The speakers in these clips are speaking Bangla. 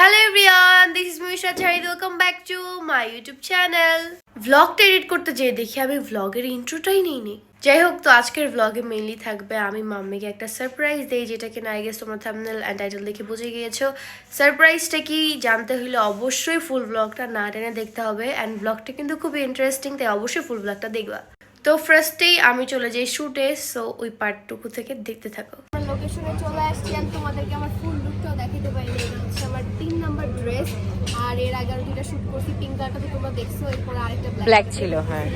Hello everyone this is Misha Chahid welcome back to my YouTube channel ভ্লগটা edit করতে যেয়ে দেখি আমি ভ্লগের ইন্ট্রোটাই নিইনি। যাই হোক, তো আজকের ভ্লগে মেইনলি থাকবে আমি মাম্মিকে একটা সারপ্রাইজ দেই, যেটা কিনা আই গেস তোমরা থামনেল অ্যান্ড টাইটেল দেখে বুঝে গিয়েছো। সারপ্রাইজটা কি জানতে হলে অবশ্যই ফুল ব্লগটা না টেনে দেখতে হবে। অ্যান্ড ব্লগটা কিন্তু খুবই ইন্টারেস্টিং তাই অবশ্যই ফুল ব্লগটা দেখবা। তো ফার্স্টেই আমি চলে যাই শুটে সো ওই পার্টটুকু থেকে দেখতে থাকো। লোকেশনে চলে আসছি আমি তোমাদেরকে আমার ফুল লুকটাও দেখাতে পারি এটা হচ্ছে আমার তিন নাম্বার ড্রেস আর এর আগে আমি দুইটা শুট করছি পিঙ্ক কালারটা তো তোমরা দেখছ এরপরে আরেকটা ব্ল্যাক ছিল, হ্যাঁ।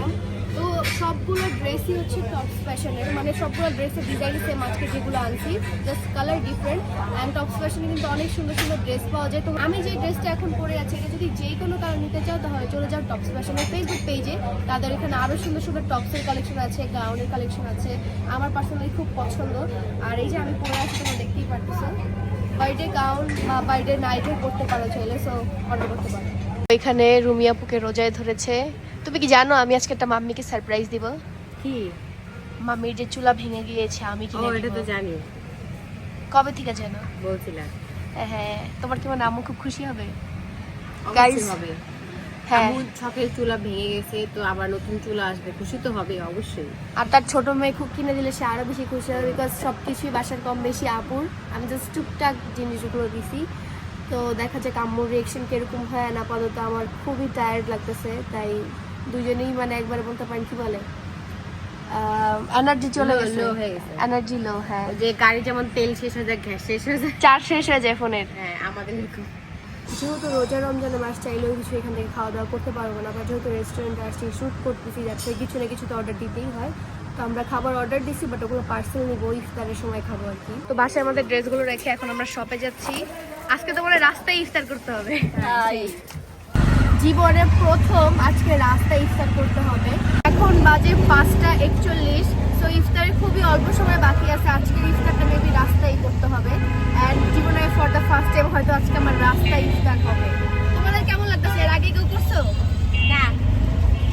তো সবগুলো ড্রেসই হচ্ছে টপস ফ্যাশনের মানে সবগুলো ড্রেসের ডিজাইন সেম আজকে যেগুলো আনছি। Just colour different and tops ফ্যাশনে কিন্তু অনেক সুন্দর সুন্দর ড্রেস পাওয়া যায়। তো আমি যে ড্রেসটা এখন পরে আছি, এটা যদি যে কোনো কালার নিতে চাও, তাহলে চলে যাও টপস ফ্যাশনের ফেসবুক পেজে তাদের এখানে আরও সুন্দর সুন্দর টপসের কালেকশন আছে গাউনের কালেকশন আছে। আমার পার্সোনালি খুব পছন্দ। আর এই যে আমি পরে আছি, তোমরা দেখতেই পারতেছো। বার্থডে গাউন বা বার্থডে নাইটও পরতে পারো চাইলে সো অর্ডার করতে পারো। এখানে রুমিয়াপুকে রোজায় ধরেছে। তুমি কি জানো আমি আজকে একটা মাম্মিকে সারপ্রাইজ দিব? কি? মাম্মির যে চুলা ভেঙে গিয়েছে আমি কিনে এটা তো জানি। কবে থেকে জানো বলছিলাম। হ্যাঁ তোমার কি মনে হয় আম্মু খুব খুশি হবে? Guys, হবে। হ্যাঁ। ছকের চুলা ভেঙে গেছে তো আবার নতুন চুলা আসবে। খুশি তো হবে অবশ্যই। আর তার ছোট মেয়ে খুব কিনে দিলে সে আরও বেশি খুশি হবে বিকজ সবকিছুই বাসার কম বেশি আপুর। আমি জাস্ট টুকটাক জিনিসগুলো দিছি। তো দেখা যাক আম্মুর রিয়েকশন কীরকম হয় না আপাতত আমার খুবই টায়ার্ড লাগতেছে তাই দুজনেই মানে একবার বলতে পারেন কি বলে এনার্জি চলে গেছে। হয়ে। এনার্জি লো হ্যাঁ। যে গাড়ি যেমন তেল শেষ হয়ে যায় গ্যাস শেষ হয়ে যায়। চার্জ শেষ হয়ে যায় ফোনের। হ্যাঁ আমাদের যেহেতু রোজা রমজানের মাস চাইলেও কিছু এখান থেকে খাওয়া দাওয়া করতে পারব না বা যেহেতু রেস্টুরেন্টে আসছি শ্যুট করতেছি যাচ্ছে কিছু না কিছু তো অর্ডার দিতেই হয়। তো আমরা খাবার অর্ডার দিছি বাট ওগুলো পার্সেল নিবো ইফতারের সময় খাব আর কি। তো বাসায় আমাদের ড্রেসগুলো রেখে এখন আমরা শপে যাচ্ছি। আজকে তো রাস্তায় ইফতার করতে হবে। জীবনে প্রথম আজকে রাস্তায় ইফতার করতে হবে। এখন বাজে পাঁচটা একচল্লিশ তো ইফতারে খুবই অল্প সময় বাকি আছে। আজকে ইফতারটা মেবি রাস্তায় করতে হবে। অ্যান্ড জীবনে ফর দ্য ফার্স্ট টাইম হয়তো আজকে আমার রাস্তায় ইফতার হবে। তোমাদের কেমন লাগতেছে? এর আগে কেউ করছ না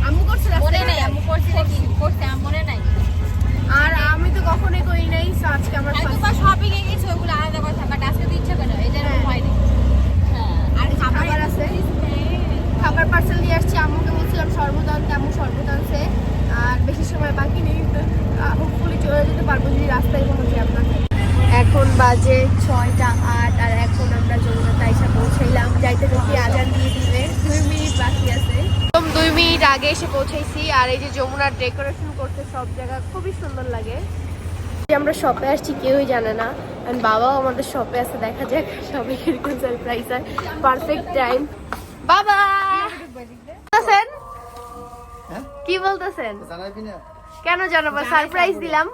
আম্মু করছ মনে রাস্তায় নাই আমি করছি নাকি করতে আমার মনে নাই আর আমি তো কখনোই করি নাই so আজকে আমার আমি তো first বা শপিং এ গেছি ওগুলো আলাদা কথা বাট আজকে তো ইচ্ছা করে এই জন্য হ্যাঁ। হয়নি আর এই যে খাবার আছে খাবার পার্সেল নিয়ে আসছি আম্মুকে বলছিলাম শরবত আনতে আম্মু শরবত আনছে আর বেশি সময় বাকি নেই হোপফুলি চলে যেতে পারব যদি রাস্তায় কোনো জ্যাম না থাকে। এখন বাজে ছয়টা আট আর এখন আমরা যমুনা তাইসা পৌঁছাইলাম যাইতে দেখি আজান দিয়ে দিবে দুই মিনিট বাকি আছে একদম দুই মিনিট আগে এসে পৌঁছাইছি আর এই যে যমুনার ডেকোরেশন করতে সব জায়গা খুবই সুন্দর লাগে। আমরা শপে আসছি কেউই জানে না। এন্ড বাবাও আমাদের শপে আছে দেখা যাক সবাই কীরকম সারপ্রাইজ হয়। পারফেক্ট টাইম বাবা! বলতেছেন? হ্যাঁ? কি বলতেছেন? কেন জানাব? সারপ্রাইজ দিলাম।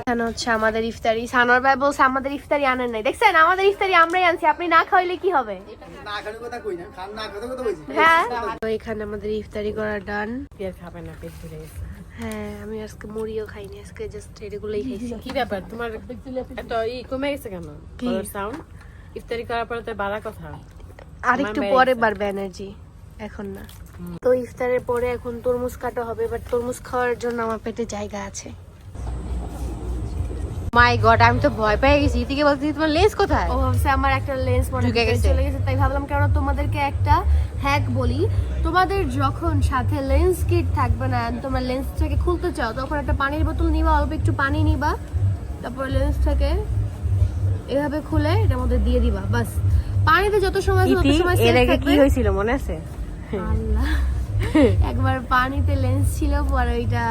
এখানে হচ্ছে আমাদের ইফতারি। সানোয়ার ভাই বলছে আমাদের ইফতারি আনেন নাই। দেখছেন? আমাদের ইফতারি আমরাই আনছি। আপনি না খাওয়াইলে কি হবে? না খাওয়ার কথা কই না খান না খাওয়ার কথা বলছি হ্যাঁ? তো এখানে আমাদের ইফতারি করা ডান। খাবে না পেট ভরে গেছে। হ্যাঁ আমি আজকে মুড়িও খাইনি আজকে জাস্ট এগুলোই খাইছি। কি ব্যাপার? তোমার এত ই কমে গেছে কেন? সাউন্ড ইফতারি করার পরে তো কথা। আর একটু পরে বেড়ে বাড়বে এনার্জি এখন না। তো ইফতারের পরে এখন তরমুজ কাটা হবে বাট তরমুজ খাওয়ার জন্য আমার পেটে জায়গা আছে। মাই গড আমি তো ভয় পেয়ে গেছি। ইতিকে বলছি তোমার লেস কোথায়? ও ভাবছে আমার একটা লেন্স মনে চলে গেছে। তাই ভাবলাম কেন তোমাদেরকে একটা হ্যাক বলি। তোমাদের যখন সাথে লেন্স কিট থাকবে না তোমরা লেন্সটাকে খুলতে চাও তখন একটা পানির বোতল নিবা অল্প একটু পানি নিবা তারপর লেন্সটাকে এভাবে খুলে এটার মধ্যে দিয়ে দিবা বাস। পানিতে যত সময় তত ইতি সময় এর আগে কি হয়েছিল মনে আছে? আল্লাহ। একবার পানিতে লেন্স ছিল পরে ওইটা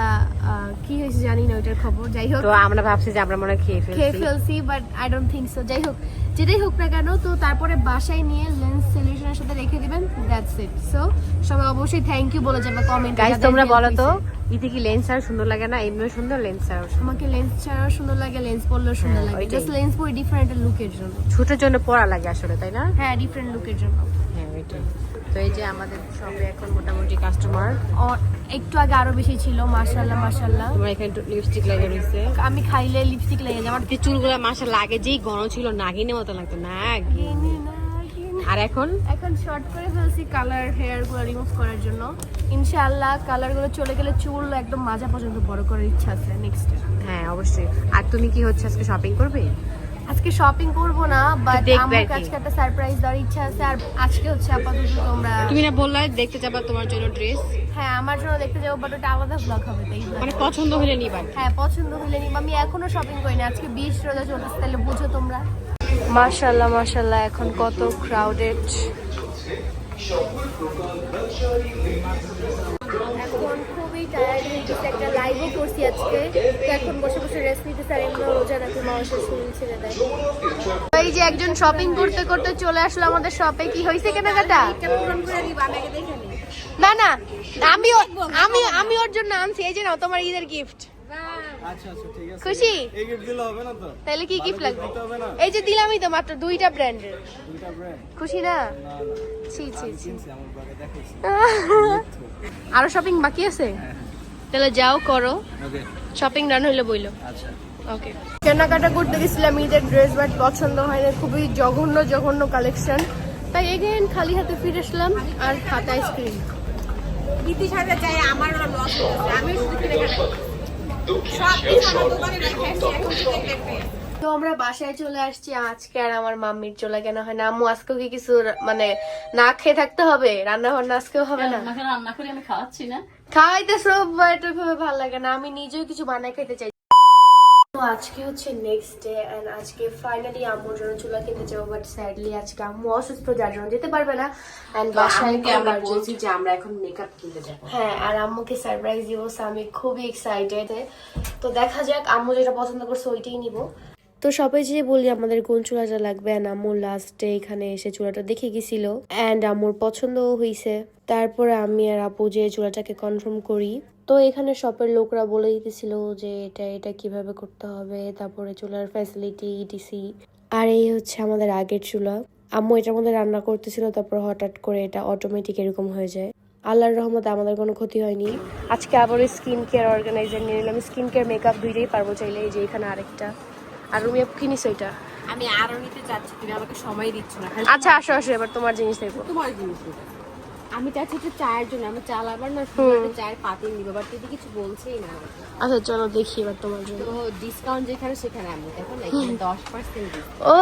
কি হয়েছে জানি না ওইটার খবর। যাই হোক। তো আমরা ভাবছি যে আমরা মনে খেয়ে খেয়ে ফেলছি। ফেলছি but I don't think so যাই হোক যেটাই হোক না কেন তো তারপরে বাসায় নিয়ে লেন্স সলিউশনের সাথে রেখে দিবেন দ্যাটস ইট সো সবাই অবশ্যই থ্যাংক ইউ বলে যাবে কমেন্ট গাইস তোমরা বলো তো ইতি কি লেন্স আর সুন্দর লাগে না? এমনিও সুন্দর লেন্স আর আমাকে লেন্স ছাড়াও সুন্দর লাগে লেন্স পরলেও সুন্দর হ্যাঁ, লাগে। জাস্ট লেন্স পরে ডিফারেন্ট লুকের জন্য। ছোটের জন্য পড়া লাগে আসলে তাই না? হ্যাঁ ডিফারেন্ট লুকের জন্য। হ্যাঁ ওইটাই। তো এই যে আমাদের শপে এখন মোটামুটি কাস্টমার একটু আগে আরও বেশি ছিল মাশাল্লাহ মাশাল্লাহ তোমার এখানে লিপস্টিক লাগে রয়েছে আমি খাইলে লিপস্টিক লেগে যায় আমার যে চুলগুলো মাসা লাগে যেই ঘন ছিল নাগিনের মতো লাগতো নাগি আর এখন? এখন শর্ট করে ফেলছি কালার হেয়ারগুলো রিমুভ করার জন্য। ইনশাআল্লাহ কালারগুলো চলে গেলে চুল একদম মাজা পর্যন্ত বড় করার ইচ্ছা আছে নেক্সট হ্যাঁ অবশ্যই। আর তুমি কি হচ্ছে আজকে শপিং করবে? আজকে শপিং করব না বাট আমার আর কি। আজকে একটা সারপ্রাইজ দেওয়ার ইচ্ছা আছে আর আজকে হচ্ছে আপাতত তোমরা তুমি না বললে দেখতে যাবা তোমার জন্য ড্রেস হ্যাঁ আমার জন্য দেখতে যাব বাট ওটা আলাদা ব্লগ হবে তাই মানে পছন্দ হলে নিবা। হ্যাঁ পছন্দ হলে নিবা। আমি এখনও শপিং করি না আজকে বিশ রোজা চলতেছে তাহলে বুঝো তোমরা। মাশাল্লাহ মাশাল্লাহ এখন কত ক্রাউডেড এখন খুবই টায়ার্ড হয়ে গেছি। একটা লাইভও করছি আজকে। এখন বসে বসে রেস্ট নিতে স্যার এমনি রোজা নাকি ছেড়ে দেয়। এই যে একজন শপিং করতে করতে চলে আসলো আমাদের শপে কি হয়েছে কেনাকাটা? না না আমি আমি আমি ওর জন্য আনছি। এই যে নাও, তোমার ঈদের গিফট আচ্ছা আচ্ছা ঠিক আছে খুশি? এই গিফট দিলে হবে না তো? তাহলে কি গিফট লাগবে? এই যে দিলামই তো মাত্র দুইটা ব্র্যান্ডের ব্র্যান্ড খুশি না? ছি ছি আরও শপিং বাকি আছে? তাহলে যাও করো। শপিং রান হইলে বইলো। আচ্ছা। ওকে কেনাকাটা করতে গেছিলাম ঈদের ড্রেস বাট পছন্দ হয়নি। খুবই জঘন্য জঘন্য কালেকশন তাই এগেন খালি হাতে ফিরে আসলাম আর খাতা আইসক্রিম। ইতি সাথে চাই আমার লস আমি শুধু কিনে তো আমরা বাসায় চলে আসছি আজকে আর আমার মাম্মির চলে কেন হয় না? আম্মু আজকেও কি কিছু মানে না খেয়ে থাকতে হবে? রান্না বান্না আজকেও হবে না? রান্না করে আমি খাওয়াচ্ছি না। খাইতে সব ভালো লাগে না। আমি নিজেও কিছু বানাই খেতে চাই। তো আজকে হচ্ছে নেক্সট ডে এন্ড আজকে ফাইনালি আম্মুর জন্য চুলা কিনতে যাব বাট স্যাডলি আজকে আম্মু অসুস্থ যার জন্য যেতে পারবে না এন্ড বাসায় আমরা বলছি যে আমরা এখন মেকআপ কিনতে যাব। হ্যাঁ আর আম্মুকে সারপ্রাইজ দিব আমি খুবই এক্সাইটেড তো দেখা যাক আম্মু যেটা পছন্দ করছে ওইটাই নিব। তো সবাই যে বলি আমাদের কোন চুলাটা লাগবে অ্যান্ড আম্মুর লাস্টে এখানে এসে চুলাটা দেখে গেছিল অ্যান্ড আম্মুর পছন্দও হয়েছে তারপরে আমি আর আপু যে চুলাটাকে কনফার্ম করি। তো এখানে শপের লোকরা বলে দিতেছিল যে এটা এটা কীভাবে করতে হবে তারপরে চুলার ফ্যাসিলিটি ইটিসি আর এই হচ্ছে আমাদের আগের চুলা। আম্মু এটার মধ্যে রান্না করতেছিল তারপর হঠাৎ করে এটা অটোমেটিক এরকম হয়ে যায়। আল্লাহর রহমতে আমাদের কোনো ক্ষতি হয়নি। আজকে আবার স্কিন কেয়ার অর্গানাইজার নিয়ে নিলাম। স্কিন কেয়ার মেকআপ দুইটাই পারব চাইলে এই যে এখানে আরেকটা। আর রুমি আপু কিনিস ওইটা? আমি আরও নিতে চাচ্ছি তুমি আমাকে সময় দিচ্ছ না। আচ্ছা আসো আসো এবার তোমার জিনিস দেখব। তোমার জিনিস। আমি চাচ্ছি একটু চায়ের জন্য আমি চা লাবার না শুধু চায়ের পাতিল নিবো বাট তুই কিছু বলছেই না আচ্ছা চলো দেখি এবার তোমার জন্য। তো ডিসকাউন্ট যেখানে সেখানে আমি দেখো না দশ পার্সেন্ট ও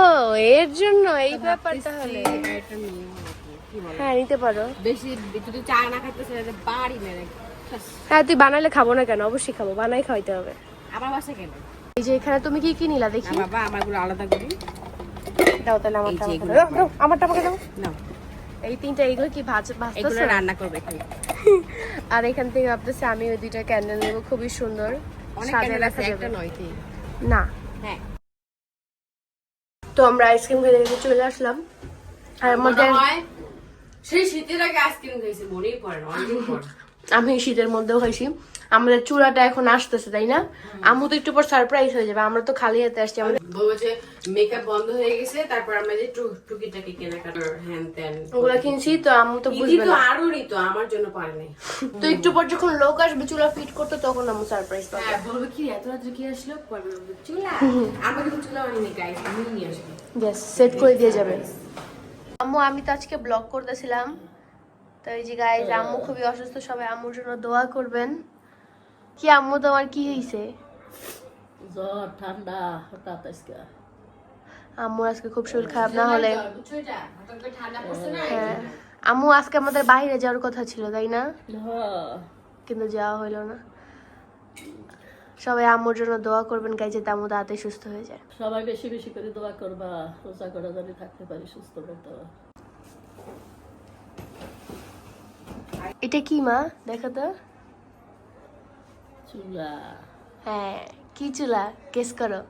এর জন্য এই ব্যাপার তাহলে এটা নিয়ে নাকি কি বলো? হ্যাঁ নিতে পারো। বেশি যদি চা না খাইতে সেটা বাড়ি মেরে হ্যাঁ তুই বানালে খাব না কেন? অবশ্যই খাব বানাই খাওয়াইতে হবে। আমার বাসা কেন? এই যে এখানে তুমি কি কি নিলা দেখি? বাবা আমারগুলো আলাদা করি। দাও তাহলে আমারটা আমারটা আমাকে দাও। না এই তিনটা এগুলো কি ভাজ এগুলো রান্না করবে আর এখান থেকে ভাবতেছি আমি ওই দুইটা ক্যান্ডেল নেব খুবই সুন্দর। অনেক ক্যান্ডেল রাখা আছে যাবে একটা নয় কি না। হ্যাঁ। তো আমরা আইসক্রিম খেতে খেতে চলে আসলাম। আর আমাদের সেই শীতের আগে আইসক্রিম খাইছি মনেই পড়ে না অনেকদিন পর আমি শীতের মধ্যেও হয়েছি আমাদের চূড়াটা এখন আসতেছে তাই না? আম্মু তো একটু পর সারপ্রাইজ হয়ে যাবে আমরা তো খালি হাতে আসছি আমাদের বলব যে মেকআপ বন্ধ হয়ে গেছে তারপর আমরা যে টু- টুকিটাকি কেনাকাটার হ্যান ত্যান ওগুলা কিনছি তো আম্মু তো বুঝবে তো না। আরও নিত আমার জন্য পারে নাই। তো একটু পর যখন লোক আসবে চুলা ফিট করতে তখন আম্মু সারপ্রাইজ পাবে। হ্যাঁ বলবে কি এত রাত্রে কি আসলো? পরে চুলা। আমরা কিন্তু চুলা আনিনি গাইস আমি নিয়ে আসব। সেট করে দিয়ে যাবে। আম্মু আমি তো আজকে ব্লগ করতেছিলাম। তো এই যে গাইজ আম্মু খুবই অসুস্থ সবাই আম্মুর জন্য দোয়া করবেন। কি আম্মু তোমার কি হয়েছে জ্বর ঠান্ডা হঠাৎ আজকে। আম্মুর আজকে খুব শরীর খারাপ না হলে হ্যাঁ। আম্মু আজকে আমাদের বাইরে যাওয়ার কথা ছিল তাই না? কিন্তু যাওয়া হলো না। সবাই আম্মুর জন্য দোয়া করবেন গাই যাতে আম্মু তাড়াতাড়ি সুস্থ হয়ে যায়। সবাই বেশি বেশি করে দোয়া করবা রোজা করা জানি থাকতে পারি সুস্থ মতো। এটা কি মা? দেখো তো। চুলা। হ্যাঁ কি চুলা? গেস করো।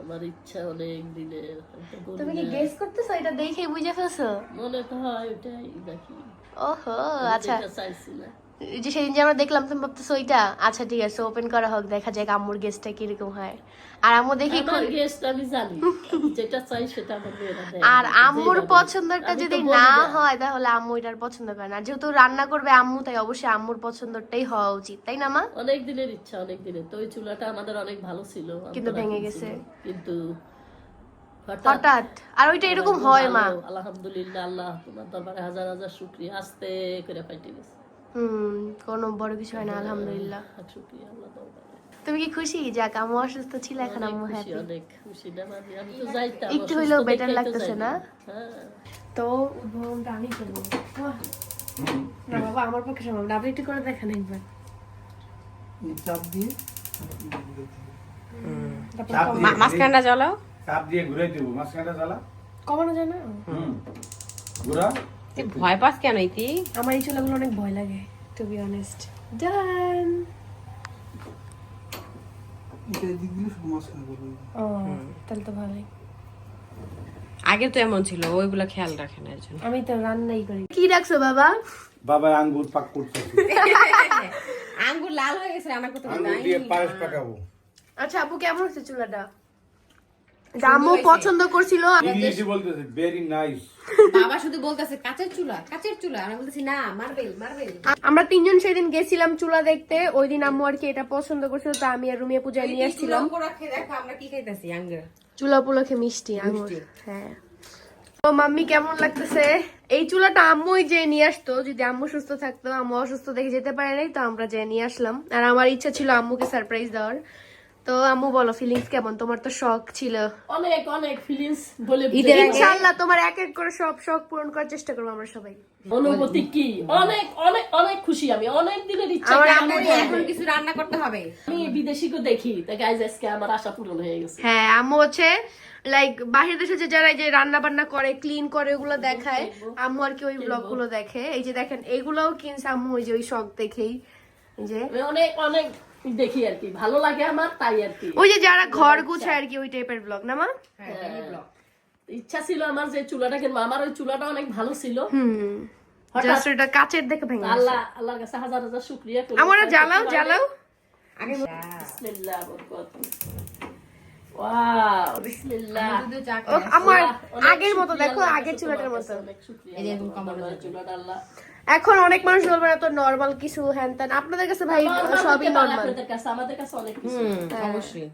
আমার ইচ্ছা অনেক দিনের তুমি কি। গেস করতেছো? এটা দেখে বুঝে ফেলছো? মনে তো হয় ওটাই দেখি ওহো আচ্ছা। যেটা চাইছি না। এই যে সেদিন যে আমরা দেখলাম তুমি ভাবতেছো ওইটা? আচ্ছা ঠিক আছে ওপেন করা হোক দেখা যাক আম্মুর গেসটা কীরকম হয়। আর আম্মু দেখি আমি জানি। যেটা চাই সেটা আর আম্মুর। পছন্দটা যদি না হয় তাহলে আম্মু এটার পছন্দ করে না। যেহেতু রান্না করবে আম্মু তাই অবশ্যই আম্মুর পছন্দটাই হওয়া উচিত তাই না মা? অনেক দিনের ইচ্ছা অনেক দিনের। তো ওই চুলাটা আমাদের অনেক ভালো ছিল কিন্তু ভেঙে গেছে। কিন্তু হঠাৎ আর ওইটা এরকম হয় মা? আলহামদুলিল্লাহ আল্লাহ তোমার দরবারে হাজার হাজার শুক্রিয়া আস্তে করে ফাইটে গেছে। হুম কোনো বড় কিছু হয় না আলহামদুলিল্লাহ। শুক্রিয়া আল্লাহ দরবারে তুমি কি খুশি? যাক আম্মু অসুস্থ ছিল এখন আম্মু হ্যাপি অনেক খুশি। না আমি তো যাইতাম একটু হইলেও তো লাগতেছে না? হ্যাঁ। তো উদ্ভাবনটা আমি করব। না বাবা আমার পক্ষে সম্ভব না। আপনি একটু করে দেখেন একবার। চাপ দিয়ে মাঝখানটা চাপ ঘুরে দিব। মাঝখানটা কমানো যায় না? হুম। ঘুরা। তুই ভয় পাস কেন ইতি? আমার এই চুলাগুলো অনেক ভয় লাগে টু বি অনেস্ট ডান তাহলে তো ভালোই। আগে তো এমন ছিল ওইগুলো খেয়াল রাখে না আমি তো রান্নাই করি। কি রাখছো বাবা? বাবা আঙ্গুর পাক করতেছে। আঙ্গুর লাল হয়ে গেছে রান্না করতে করতে। আঙ্গুর দিয়ে পায়েস পাকাবো। আচ্ছা আপু কেমন হচ্ছে চুলাটা? আম্মু পছন্দ করছিল ইংলিশে বলতেছে ভেরি নাইস বাবা শুধু বলতেছে কাচের চুলা কাচের চুলা। আমি বলতেছি না মার্বেল মার্বেল আমরা তিনজন সেদিন গেছিলাম চুলা দেখতে ওই দিন আম্মু আর কি এটা পছন্দ করছিল তো আমি আর রুমিয়া পূজা নিয়ে আসছিলাম। রাখে দেখো আমরা কি খাইতেছি আঙ্গুর? চুলা উপলক্ষে মিষ্টি আঙুর হ্যাঁ। তো মাম্মি কেমন লাগতেছে? এই চুলাটা আম্মুই যে নিয়ে আসতো যদি আম্মু সুস্থ থাকতো আম্মু অসুস্থ দেখে যেতে পারে নাই তো আমরা যে নিয়ে আসলাম। আর আমার ইচ্ছা ছিল আম্মুকে সারপ্রাইজ দেওয়ার। তো আম্মু বলো ফিলিংস কেমন? তোমার তো শখ ছিল। অনেক অনেক ফিলিংস বলে ইনশাআল্লাহ তোমার এক এক করে সব শখ পূরণ করার চেষ্টা করব আমরা সবাই। অনুভূতি কি? অনেক অনেক অনেক খুশি আমি। অনেক দিনের ইচ্ছা আমার কি আম্মু এখন কিছু রান্না করতে হবে। আমি বিদেশিকে দেখি। তা গাইজ আজকে আমার আশা পূরণ হয়ে গেছে। হ্যাঁ আম্মু হচ্ছে লাইক বাহির দেশে যে যারা এই যে রান্না বান্না করে ক্লিন করে ওগুলো দেখায় আম্মু আর কি ওই ব্লগগুলো দেখে। এই যে দেখেন এগুলোও কিনছে আম্মু ওই যে ওই শখ দেখেই। যে অনেক অনেক দেখি আর কি ভালো লাগে আমার তাই আর কি। ওই যে যারা ঘর গুছায় আর কি ওই টাইপের ব্লগ না মা? ইচ্ছা ছিল আমার যে চুলাটা কিনবো আমার ওই চুলাটা অনেক ভালো ছিল। জাস্ট এটা কাচের দেখে ভেঙে আল্লাহ আল্লাহর কাছে হাজার হাজার শুক্রিয়া করি। আমার জ্বালাও জ্বালাও। আগে বিসমিল্লাহ বরকত। ওয়াও বিসমিল্লাহ। দুধে চা ও আমার আগের মতো দেখো আগের চুলাটার মতো। এই যে চুলাটা আল্লাহ। এখন অনেক মানুষ বলবে না তো নর্মাল কিছু হ্যান ত্যান। আপনাদের কাছে ভাই সবই নর্মাল আপনাদের কাছে আমাদের কাছে অনেক কিছু। অবশ্যই।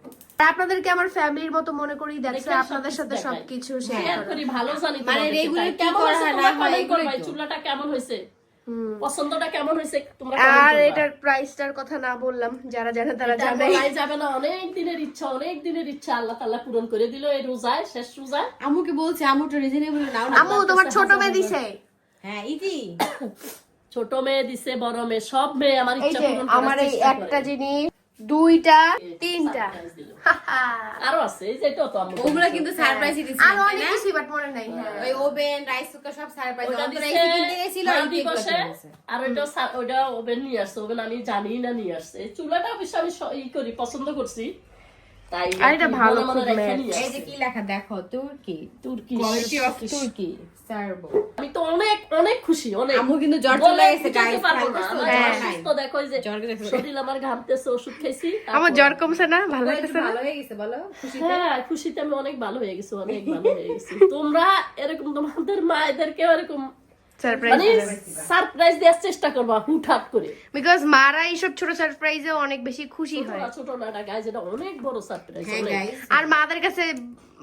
আপনাদেরকে আমার ফ্যামিলির মতো মনে করি দেখছে দেখে আপনাদের সাথে সবকিছু শেয়ার করি। ভালো জানি মানে তাই কি কেমন করা হয়? না হয়। চুলাটা কেমন হয়েছে? হুম। পছন্দটা কেমন হয়েছে? তোমরা আর এটার প্রাইসটার কথা না বললাম যারা জানে তারা জানে। বলাই যাবে না অনেক দিনের ইচ্ছা অনেক দিনের ইচ্ছা আল্লাহ তাআলা পূরণ করে দিল এই রোজায় শেষ রোজায়। আম্মুকে বলছি আম্মু তো রিজনেবল নাও না আম্মু তোমার ছোট মেয়ে দিছে। হ্যাঁ ইতি ছোট মেয়ে দিছে বড় মেয়ে সব মেয়ে আমার ইচ্ছা পূরণ করার আমার এই একটা জিনিস দুইটা তিনটা। আরও আছে এই যে তো ওগুলো কিন্তু সারপ্রাইজই দিছি আর অনেক কিছু বাট মনে নাই। হ্যাঁ। ওই ওভেন রাইস কুকার সব সারপ্রাইজ ওটা অন্তর কিনতে গেছিল আর ওইটা সা- ওভেন নিয়ে আসছে ওভেন আমি জানি না নিয়ে আসছে। চুলাটা অবশ্য আমি ই করি পছন্দ করছি। তাই আর এটা ভালো খুব এই যে কি লেখা? দেখো তুর্কি। তুর্কি কোয়ালিটি অফ তুর্কি। সার্ভো আমি তো অনেক অনেক খুশি অনেক। আম্মু কিন্তু জ্বর চলে গেছে গাইস হ্যাঁ। দেখো যে জ্বর গেছে। শরীর আমার ঘামতেছে ওষুধ খাইছি আমার জ্বর কমছে না? ভালো লাগতেছে ভালো হয়ে গেছে বলো। খুশি হ্যাঁ খুশিতে আমি অনেক ভালো হয়ে গেছি অনেক ভালো হয়ে গেছি। তোমরা এরকম তোমাদের মায়েদেরকেও এরকম সারপ্রাইজ মানে সারপ্রাইজ দেওয়ার চেষ্টা করবা হুটহাট করে। বিকজ মারা এইসব ছোট সারপ্রাইজে অনেক বেশি খুশি হয়। ছোট না গাইজ এটা অনেক বড় সারপ্রাইজ হ্যাঁ আর মাদের কাছে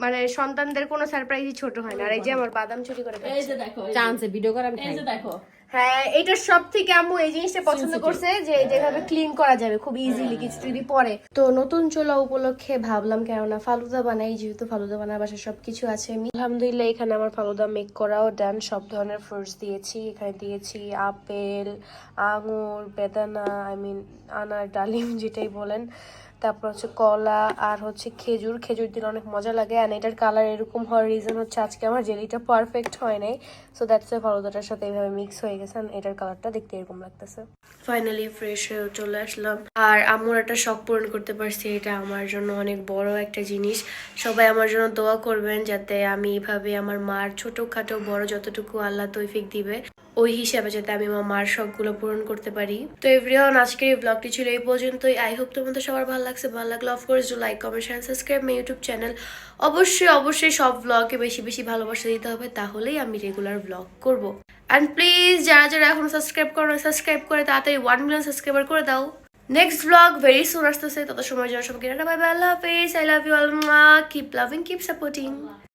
মানে সন্তানদের কোনো সারপ্রাইজই ছোট হয় না। আর এই যে আমার বাদাম চুরি করে এই যে দেখো চান্স চান্সে ভিডিও করে আমি এই যে দেখো হ্যাঁ এটা সব থেকে আম্মু এই জিনিসটা পছন্দ করছে যে যেভাবে ক্লিন করা যাবে খুব ইজিলি কিছু যদি পরে। তো নতুন চোলা উপলক্ষে ভাবলাম কেননা ফালুদা বানাই যেহেতু ফালুদা বানার বাসায় সবকিছু আছে আমি আলহামদুলিল্লাহ এখানে আমার ফালুদা মেক করাও ডান সব ধরনের ফ্রুটস দিয়েছি। এখানে দিয়েছি আপেল আঙুর বেদানা আই মিন আনার ডালিম যেটাই বলেন। তারপর হচ্ছে কলা আর হচ্ছে খেজুর। খেজুর দিলে অনেক মজা লাগে। আর এটার কালার এরকম হওয়ার রিজন হচ্ছে আজকে আমার জেলিটা পারফেক্ট হয় নাই। সো দ্যাটস ওয়াই ফলদাটার সাথে এইভাবে মিক্স হয়ে গেছে and এটার কালারটা দেখতে এরকম লাগতেছে। ফাইনালি ফ্রেশ হয়ে চলে আসলাম। আর আম্মুর একটা শখ পূরণ করতে পারছি। এটা আমার জন্য অনেক বড় একটা জিনিস। সবাই আমার জন্য দোয়া করবেন যাতে আমি এইভাবে আমার মার ছোটখাটো বড় যতটুকু আল্লাহ তৈফিক দিবে ওই হিসাবে যাতে আমি আমার মার শখগুলো পূরণ করতে পারি। তো এভরিওয়ান আজকের এই ব্লগটি ছিল এই পর্যন্তই। আই হোপ তোমাদের সবার ভালো লাগছে। ভালো লাগলে of course do like comment share subscribe my YouTube channel অবশ্যই অবশ্যই সব ব্লগে বেশি বেশি ভালোবাসা দিতে হবে, তাহলেই আমি রেগুলার ব্লগ করব। অ্যান্ড প্লিজ যারা যারা এখন সাবস্ক্রাইব করো সাবস্ক্রাইব করে তাড়াতাড়ি ওয়ান মিলিয়ন সাবস্ক্রাইবার করে দাও। নেক্সট ব্লগ ভেরি সুন আসতেছে। তত সময় জন্য সবাইকে বাই বাই আল্লাহ হাফেজ। I love you all keep loving keep supporting